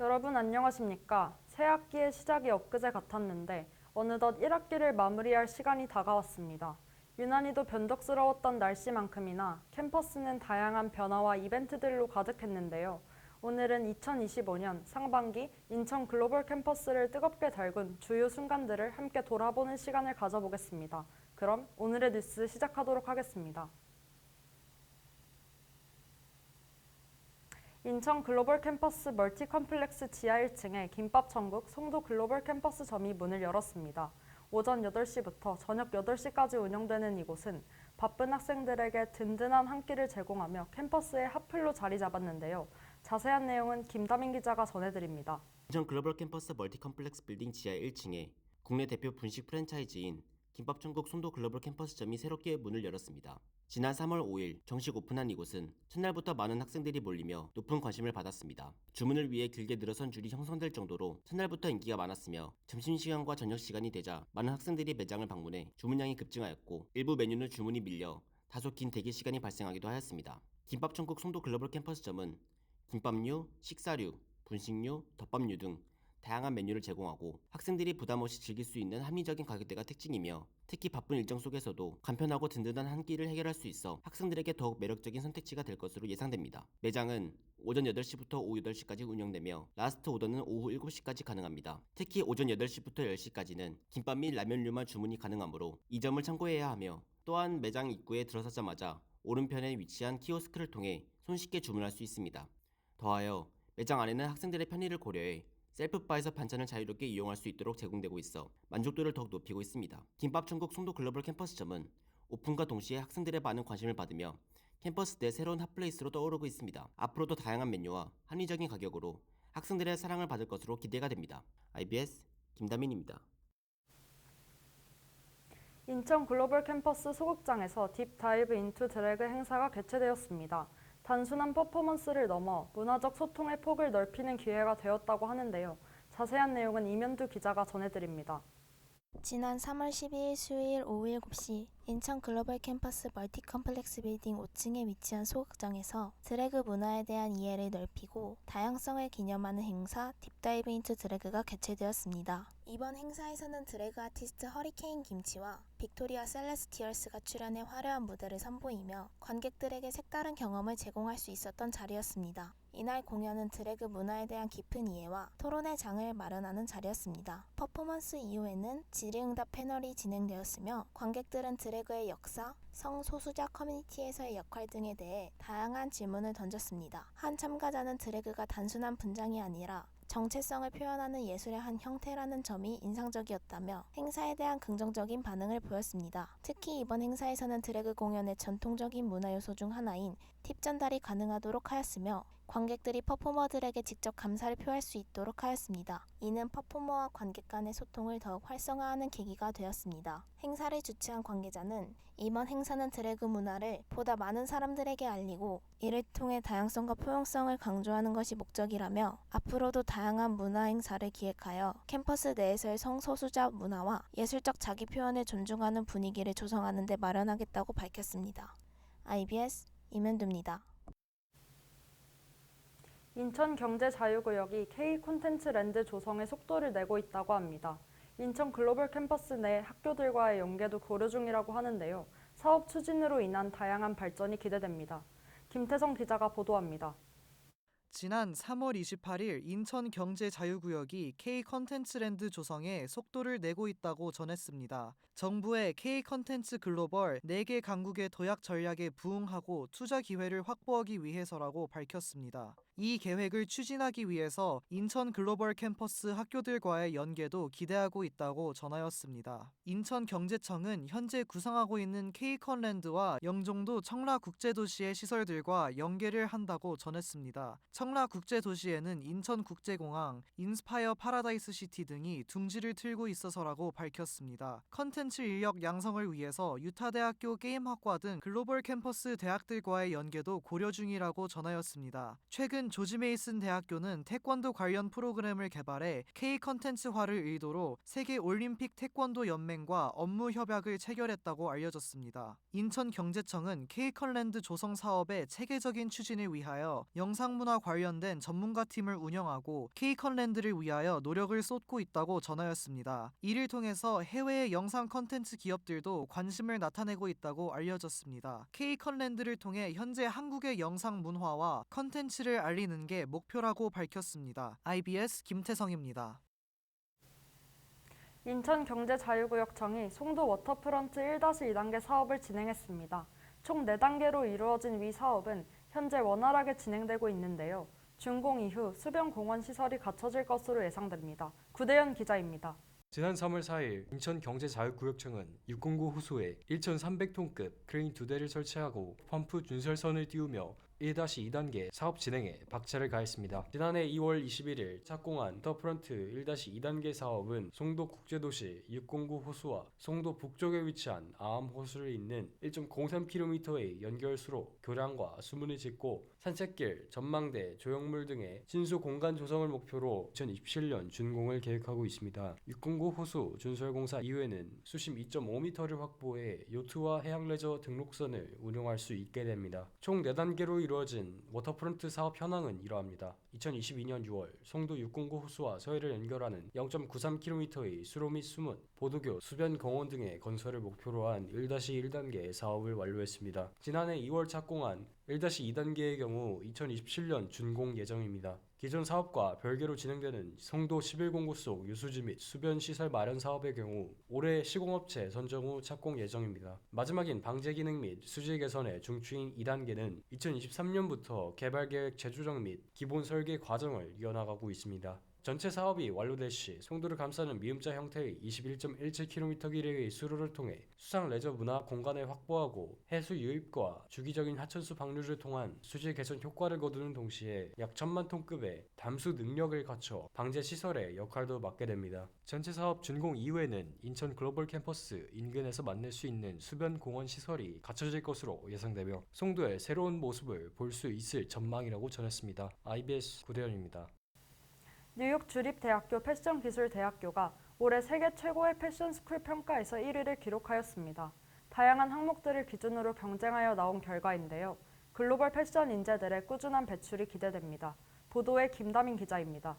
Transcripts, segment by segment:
여러분 안녕하십니까? 새 학기의 시작이 엊그제 같았는데 어느덧 1학기를 마무리할 시간이 다가왔습니다. 유난히도 변덕스러웠던 날씨만큼이나 캠퍼스는 다양한 변화와 이벤트들로 가득했는데요. 오늘은 2025년 상반기 인천 글로벌 캠퍼스를 뜨겁게 달군 주요 순간들을 함께 돌아보는 시간을 가져보겠습니다. 그럼 오늘의 뉴스 시작하도록 하겠습니다. 인천 글로벌 캠퍼스 멀티 컴플렉스 지하 1층에 김밥 천국 송도 글로벌 캠퍼스점이 문을 열었습니다. 오전 8시부터 저녁 8시까지 운영되는 이곳은 바쁜 학생들에게 든든한 한 끼를 제공하며 캠퍼스의 핫플로 자리 잡았는데요. 자세한 내용은 김다민 기자가 전해드립니다. 인천 글로벌 캠퍼스 멀티 컴플렉스 빌딩 지하 1층에 국내 대표 분식 프랜차이즈인 김밥천국 송도 글로벌 캠퍼스점이 새롭게 문을 열었습니다. 지난 3월 5일 정식 오픈한 이곳은 첫날부터 많은 학생들이 몰리며 높은 관심을 받았습니다. 주문을 위해 길게 늘어선 줄이 형성될 정도로 첫날부터 인기가 많았으며 점심시간과 저녁시간이 되자 많은 학생들이 매장을 방문해 주문량이 급증하였고 일부 메뉴는 주문이 밀려 다소 긴 대기 시간이 발생하기도 하였습니다. 김밥천국 송도 글로벌 캠퍼스점은 김밥류, 식사류, 분식류, 덮밥류 등 다양한 메뉴를 제공하고 학생들이 부담 없이 즐길 수 있는 합리적인 가격대가 특징이며 특히 바쁜 일정 속에서도 간편하고 든든한 한 끼를 해결할 수 있어 학생들에게 더욱 매력적인 선택지가 될 것으로 예상됩니다. 매장은 오전 8시부터 오후 8시까지 운영되며 라스트 오더는 오후 7시까지 가능합니다. 특히 오전 8시부터 10시까지는 김밥 및 라면류만 주문이 가능하므로 이 점을 참고해야 하며 또한 매장 입구에 들어서자마자 오른편에 위치한 키오스크를 통해 손쉽게 주문할 수 있습니다. 더하여 매장 안에는 학생들의 편의를 고려해 셀프바에서 반찬을 자유롭게 이용할 수 있도록 제공되고 있어 만족도를 더욱 높이고 있습니다. 김밥천국 송도 글로벌 캠퍼스점은 오픈과 동시에 학생들의 많은 관심을 받으며 캠퍼스 내 새로운 핫플레이스로 떠오르고 있습니다. 앞으로도 다양한 메뉴와 합리적인 가격으로 학생들의 사랑을 받을 것으로 기대가 됩니다. IBS 김다민입니다. 인천 글로벌 캠퍼스 소극장에서 딥 다이브 인투 드래그 행사가 개최되었습니다. 단순한 퍼포먼스를 넘어 문화적 소통의 폭을 넓히는 기회가 되었다고 하는데요. 자세한 내용은 이면두 기자가 전해드립니다. 지난 3월 12일 수요일 오후 7시 인천 글로벌 캠퍼스 멀티 컴플렉스 빌딩 5층에 위치한 소극장에서 드래그 문화에 대한 이해를 넓히고 다양성을 기념하는 행사 딥다이브 인투 드래그가 개최되었습니다. 이번 행사에서는 드래그 아티스트 허리케인 김치와 빅토리아 셀레스티얼스가 출연해 화려한 무대를 선보이며 관객들에게 색다른 경험을 제공할 수 있었던 자리였습니다. 이날 공연은 드래그 문화에 대한 깊은 이해와 토론의 장을 마련하는 자리였습니다. 퍼포먼스 이후에는 질의응답 패널이 진행되었으며 관객들은 드래그 의 역사, 성소수자 커뮤니티에서의 역할 등에 대해 다양한 질문을 던졌습니다. 한 참가자는 드래그가 단순한 분장이 아니라 정체성을 표현하는 예술의 한 형태라는 점이 인상적이었다며 행사에 대한 긍정적인 반응을 보였습니다. 특히 이번 행사에서는 드래그 공연의 전통적인 문화 요소 중 하나인 팁 전달이 가능하도록 하였으며 관객들이 퍼포머들에게 직접 감사를 표할 수 있도록 하였습니다. 이는 퍼포머와 관객 간의 소통을 더욱 활성화하는 계기가 되었습니다. 행사를 주최한 관계자는 이번 행사는 드래그 문화를 보다 많은 사람들에게 알리고 이를 통해 다양성과 포용성을 강조하는 것이 목적이라며 앞으로도 다양한 문화 행사를 기획하여 캠퍼스 내에서의 성소수자 문화와 예술적 자기 표현을 존중하는 분위기를 조성하는 데 마련하겠다고 밝혔습니다. IBS 이면두입니다. 인천 경제자유구역이 K 콘텐츠 랜드 조성에 속도를 내고 있다고 합니다. 인천 글로벌 캠퍼스 내 학교들과의 연계도 고려 중이라고 하는데요. 사업 추진으로 인한 다양한 발전이 기대됩니다. 김태성 기자가 보도합니다. 지난 3월 28일 인천 경제자유구역이 K 컨텐츠랜드 조성에 속도를 내고 있다고 전했습니다. 정부의 K 컨텐츠 글로벌 4개 강국의 도약 전략에 부응하고 투자 기회를 확보하기 위해서라고 밝혔습니다. 이 계획을 추진하기 위해서 인천 글로벌 캠퍼스 학교들과의 연계도 기대하고 있다고 전하였습니다. 인천경제청은 현재 구상하고 있는 K컨랜드와 영종도 청라국제도시의 시설들과 연계를 한다고 전했습니다. 청라국제도시에는 인천국제공항, 인스파이어 파라다이스 시티 등이 둥지를 틀고 있어서라고 밝혔습니다. 컨텐츠 인력 양성을 위해서 유타대학교 게임학과 등 글로벌 캠퍼스 대학들과의 연계도 고려 중이라고 전하였습니다. 최근 조지 메이슨 대학교는 태권도 관련 프로그램을 개발해 K 컨텐츠화를 의도로 세계 올림픽 태권도 연맹과 업무 협약을 체결했다고 알려졌습니다. 인천 경제청은 K 컨랜드 조성 사업의 체계적인 추진을 위하여 영상문화 관련된 전문가 팀을 운영하고 K 컨랜드를 위하여 노력을 쏟고 있다고 전하였습니다. 이를 통해서 해외의 영상 컨텐츠 기업들도 관심을 나타내고 있다고 알려졌습니다. K 컨랜드를 통해 현재 한국의 영상 문화와 컨텐츠를 알리 는 게 목표라고 밝혔습니다. IBS 김태성입니다. 인천경제자유구역청이 송도 워터프런트 1-2단계 사업을 진행했습니다. 총 4단계로 이루어진 위 사업은 현재 원활하게 진행되고 있는데요. 준공 이후 수변 공원 시설이 갖춰질 것으로 예상됩니다. 구대현 기자입니다. 지난 3월 4일 인천경제자유구역청은 609 호수에 1,300톤급 크레인 두 대를 설치하고 펌프 준설선을 띄우며 1-2단계 사업 진행에 박차를 가했습니다. 지난해 2월 21일 착공한 더프런트 1-2단계 사업은 송도 국제도시 609 호수와 송도 북쪽에 위치한 아암 호수를 잇는 1.03km의 연결수로 교량과 수문을 짓고 산책길, 전망대, 조형물 등의 신수 공간 조성을 목표로 2027년 준공을 계획하고 있습니다. 609 호수 준설공사 이후에는 수심 2.5m를 확보해 요트와 해양레저 등록선을 운영할 수 있게 됩니다. 총 4단계로 이루어진 워터프런트 사업 현황은 이러합니다. 2022년 6월 송도 609 호수와 서해를 연결하는 0.93km의 수로 및 수문, 보도교, 수변 공원 등의 건설을 목표로 한 1-1단계 사업을 완료했습니다. 지난해 2월 착공한 1-2단계의 경우 2027년 준공 예정입니다. 기존 사업과 별개로 진행되는 송도 11공구 속 유수지 및 수변 시설 마련 사업의 경우 올해 시공업체 선정 후 착공 예정입니다. 마지막인 방제 기능 및 수질 개선의 중추인 2단계는 2023년부터 개발 계획 재조정 및 기본 설계 과정을 이어나가고 있습니다. 전체 사업이 완료될 시 송도를 감싸는 미음자 형태의 21.17km 길이의 수로를 통해 수상 레저 문화 공간을 확보하고 해수 유입과 주기적인 하천수 방류를 통한 수질 개선 효과를 거두는 동시에 약 천만 톤급의 담수 능력을 갖춰 방제 시설의 역할도 맡게 됩니다. 전체 사업 준공 이후에는 인천 글로벌 캠퍼스 인근에서 만날 수 있는 수변 공원 시설이 갖춰질 것으로 예상되며 송도의 새로운 모습을 볼 수 있을 전망이라고 전했습니다. IBS 구대현입니다. 뉴욕 주립대학교 패션기술대학교가 올해 세계 최고의 패션 스쿨 평가에서 1위를 기록하였습니다. 다양한 항목들을 기준으로 경쟁하여 나온 결과인데요. 글로벌 패션 인재들의 꾸준한 배출이 기대됩니다. 보도에 김다민 기자입니다.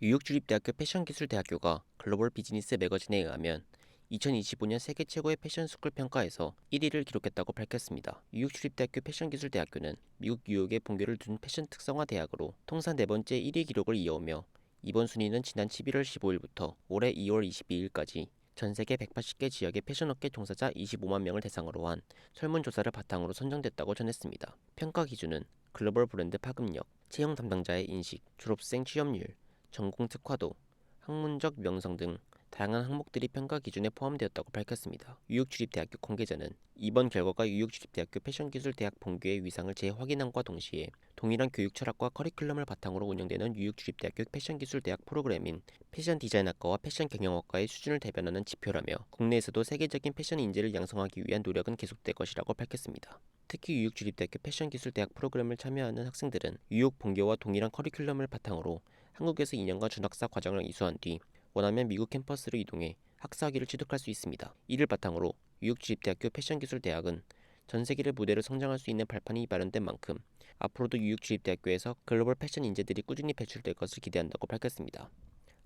뉴욕 주립대학교 패션기술대학교가 글로벌 비즈니스 매거진에 의하면 2025년 세계 최고의 패션 스쿨 평가에서 1위를 기록했다고 밝혔습니다. 뉴욕 주립대학교 패션기술대학교는 미국 뉴욕에 본교를 둔 패션 특성화 대학으로 통산 네 번째 1위 기록을 이어오며 이번 순위는 지난 11월 15일부터 올해 2월 22일까지 전 세계 180개 지역의 패션업계 종사자 25만 명을 대상으로 한 설문조사를 바탕으로 선정됐다고 전했습니다. 평가 기준은 글로벌 브랜드 파급력, 채용 담당자의 인식, 졸업생 취업률, 전공 특화도, 학문적 명성 등 다양한 항목들이 평가 기준에 포함되었다고 밝혔습니다. 뉴욕주립대학교 관계자는 이번 결과가 뉴욕주립대학교 패션기술대학 본교의 위상을 재확인함과 동시에 동일한 교육 철학과 커리큘럼을 바탕으로 운영되는 뉴욕주립대학교 패션기술대학 프로그램인 패션 디자인학과와 패션 경영학과의 수준을 대변하는 지표라며 국내에서도 세계적인 패션 인재를 양성하기 위한 노력은 계속될 것이라고 밝혔습니다. 특히 뉴욕주립대학교 패션기술대학 프로그램을 참여하는 학생들은 뉴욕 본교와 동일한 커리큘럼을 바탕으로 한국에서 2년간 준학사 과정을 이수한 뒤 원하면 미국 캠퍼스로 이동해 학사학위를 취득할 수 있습니다. 이를 바탕으로 뉴욕주립대학교 패션기술대학은 전 세계를 무대로 성장할 수 있는 발판이 마련된 만큼 앞으로도 뉴욕주립대학교에서 글로벌 패션 인재들이 꾸준히 배출될 것을 기대한다고 밝혔습니다.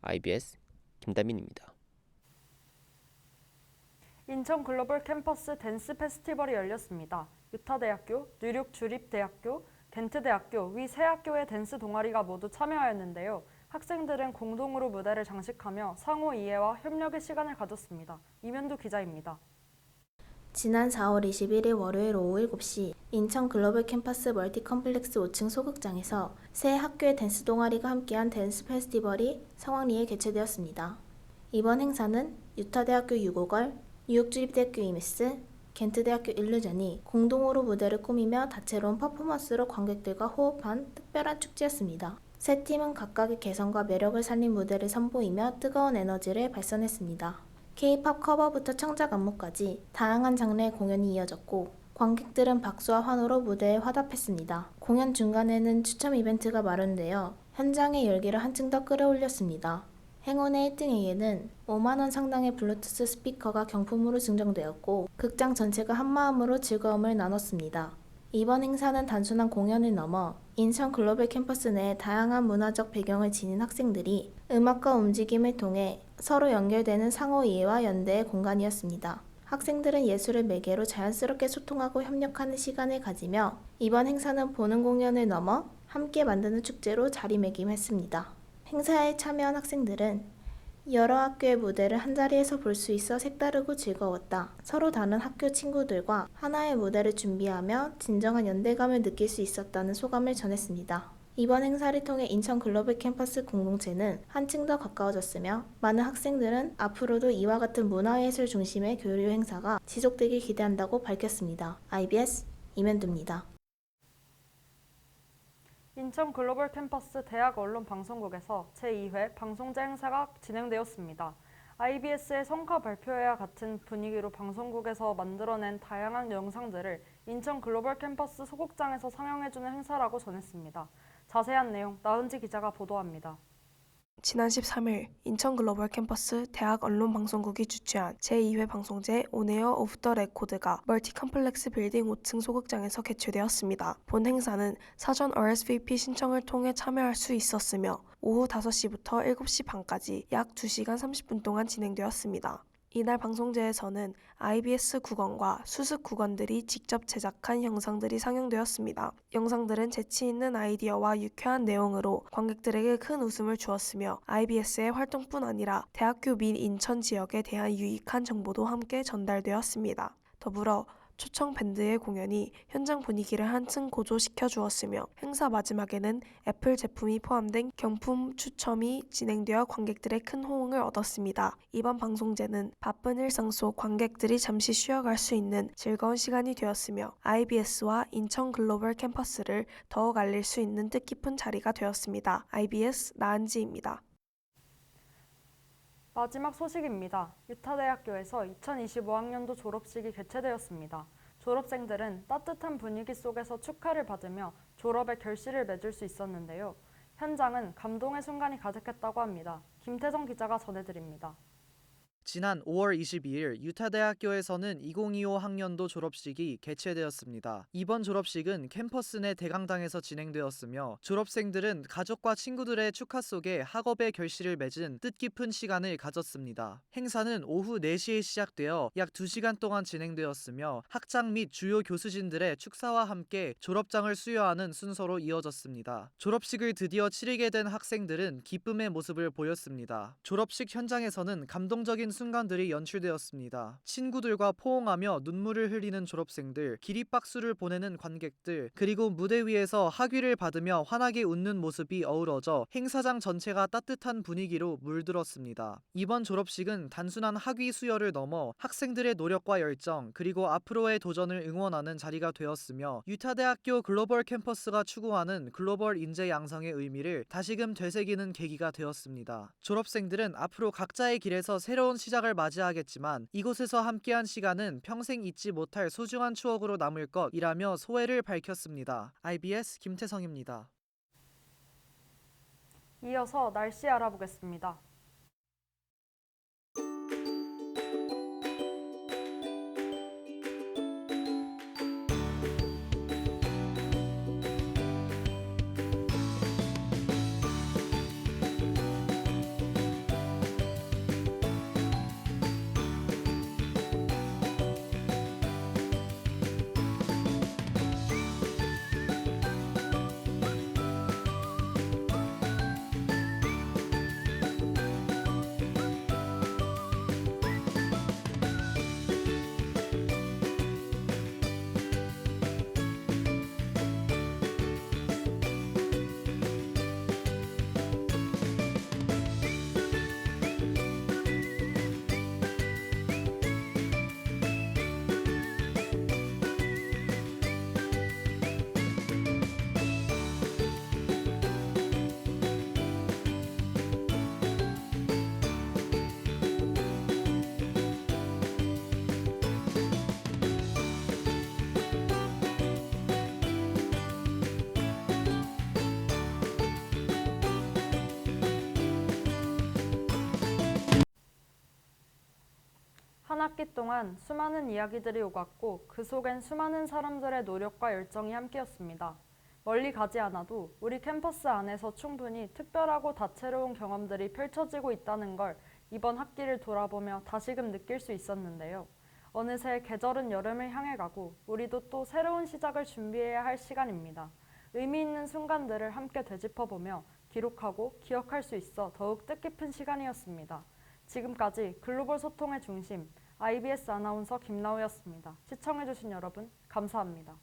IBS 김다민입니다. 인천 글로벌 캠퍼스 댄스 페스티벌이 열렸습니다. 유타대학교, 뉴욕 주립대학교, 덴트대학교 위 세 학교의 댄스 동아리가 모두 참여하였는데요. 학생들은 공동으로 무대를 장식하며 상호 이해와 협력의 시간을 가졌습니다. 이면두 기자입니다. 지난 4월 21일 월요일 오후 7시 인천 글로벌 캠퍼스 멀티 컴플렉스 5층 소극장에서 세 학교의 댄스 동아리가 함께한 댄스 페스티벌이 성황리에 개최되었습니다. 이번 행사는 유타대학교 유고걸, 뉴욕주립대학교 이메스, 겐트대학교 일루전이 공동으로 무대를 꾸미며 다채로운 퍼포먼스로 관객들과 호흡한 특별한 축제였습니다. 세 팀은 각각의 개성과 매력을 살린 무대를 선보이며 뜨거운 에너지를 발산했습니다. K-팝 커버부터 창작 안무까지 다양한 장르의 공연이 이어졌고 관객들은 박수와 환호로 무대에 화답했습니다. 공연 중간에는 추첨 이벤트가 마련되어 현장의 열기를 한층 더 끌어올렸습니다. 행운의 1등에게는 5만원 상당의 블루투스 스피커가 경품으로 증정되었고 극장 전체가 한마음으로 즐거움을 나눴습니다. 이번 행사는 단순한 공연을 넘어 인천 글로벌 캠퍼스 내 다양한 문화적 배경을 지닌 학생들이 음악과 움직임을 통해 서로 연결되는 상호 이해와 연대의 공간이었습니다. 학생들은 예술을 매개로 자연스럽게 소통하고 협력하는 시간을 가지며 이번 행사는 보는 공연을 넘어 함께 만드는 축제로 자리매김했습니다. 행사에 참여한 학생들은 여러 학교의 무대를 한자리에서 볼 수 있어 색다르고 즐거웠다. 서로 다른 학교 친구들과 하나의 무대를 준비하며 진정한 연대감을 느낄 수 있었다는 소감을 전했습니다. 이번 행사를 통해 인천 글로벌 캠퍼스 공동체는 한층 더 가까워졌으며 많은 학생들은 앞으로도 이와 같은 문화예술 중심의 교류 행사가 지속되길 기대한다고 밝혔습니다. IBS 이면두입니다. 인천 글로벌 캠퍼스 대학 언론 방송국에서 제2회 방송제 행사가 진행되었습니다. IBS의 성과 발표회와 같은 분위기로 방송국에서 만들어낸 다양한 영상들을 인천 글로벌 캠퍼스 소극장에서 상영해주는 행사라고 전했습니다. 자세한 내용 나은지 기자가 보도합니다. 지난 13일 인천 글로벌 캠퍼스 대학 언론방송국이 주최한 제2회 방송제 온에어 오브 더 레코드가 멀티 컴플렉스 빌딩 5층 소극장에서 개최되었습니다. 본 행사는 사전 RSVP 신청을 통해 참여할 수 있었으며 오후 5시부터 7시 반까지 약 2시간 30분 동안 진행되었습니다. 이날 방송제에서는 IBS 국원과 수습 국원들이 직접 제작한 영상들이 상영되었습니다. 영상들은 재치 있는 아이디어와 유쾌한 내용으로 관객들에게 큰 웃음을 주었으며 IBS의 활동뿐 아니라 대학교 및 인천 지역에 대한 유익한 정보도 함께 전달되었습니다. 더불어 초청 밴드의 공연이 현장 분위기를 한층 고조시켜 주었으며 행사 마지막에는 애플 제품이 포함된 경품 추첨이 진행되어 관객들의 큰 호응을 얻었습니다. 이번 방송제는 바쁜 일상 속 관객들이 잠시 쉬어갈 수 있는 즐거운 시간이 되었으며 IBS와 인천 글로벌 캠퍼스를 더욱 알릴 수 있는 뜻깊은 자리가 되었습니다. IBS 나은지입니다. 마지막 소식입니다. 유타대학교에서 2025학년도 졸업식이 개최되었습니다. 졸업생들은 따뜻한 분위기 속에서 축하를 받으며 졸업의 결실을 맺을 수 있었는데요. 현장은 감동의 순간이 가득했다고 합니다. 김태정 기자가 전해드립니다. 지난 5월 22일 유타대학교에서는 2025 학년도 졸업식이 개최되었습니다. 이번 졸업식은 캠퍼스 내 대강당에서 진행되었으며 졸업생들은 가족과 친구들의 축하 속에 학업의 결실을 맺은 뜻깊은 시간을 가졌습니다. 행사는 오후 4시에 시작되어 약 2시간 동안 진행되었으며 학장 및 주요 교수진들의 축사와 함께 졸업장을 수여하는 순서로 이어졌습니다. 졸업식을 드디어 치르게 된 학생들은 기쁨의 모습을 보였습니다. 졸업식 현장에서는 감동적인 순간들이 연출되었습니다. 친구들과 포옹하며 눈물을 흘리는 졸업생들, 기립박수를 보내는 관객들, 그리고 무대 위에서 학위를 받으며 환하게 웃는 모습이 어우러져 행사장 전체가 따뜻한 분위기로 물들었습니다. 이번 졸업식은 단순한 학위 수여를 넘어 학생들의 노력과 열정, 그리고 앞으로의 도전을 응원하는 자리가 되었으며 유타대학교 글로벌 캠퍼스가 추구하는 글로벌 인재 양성의 의미를 다시금 되새기는 계기가 되었습니다. 졸업생들은 앞으로 각자의 길에서 새로운 시작을 맞이하겠지만 이곳에서 함께한 시간은 평생 잊지 못할 소중한 추억으로 남을 것이라며 소회를 밝혔습니다. IBS 김태성입니다. 이어서 날씨 알아보겠습니다. 학기 동안 수많은 이야기들이 오갔고 그 속엔 수많은 사람들의 노력과 열정이 함께였습니다. 멀리 가지 않아도 우리 캠퍼스 안에서 충분히 특별하고 다채로운 경험들이 펼쳐지고 있다는 걸 이번 학기를 돌아보며 다시금 느낄 수 있었는데요. 어느새 계절은 여름을 향해 가고 우리도 또 새로운 시작을 준비해야 할 시간입니다. 의미 있는 순간들을 함께 되짚어보며 기록하고 기억할 수 있어 더욱 뜻깊은 시간이었습니다. 지금까지 글로벌 소통의 중심 IBS 아나운서 김나우였습니다. 시청해주신 여러분 감사합니다.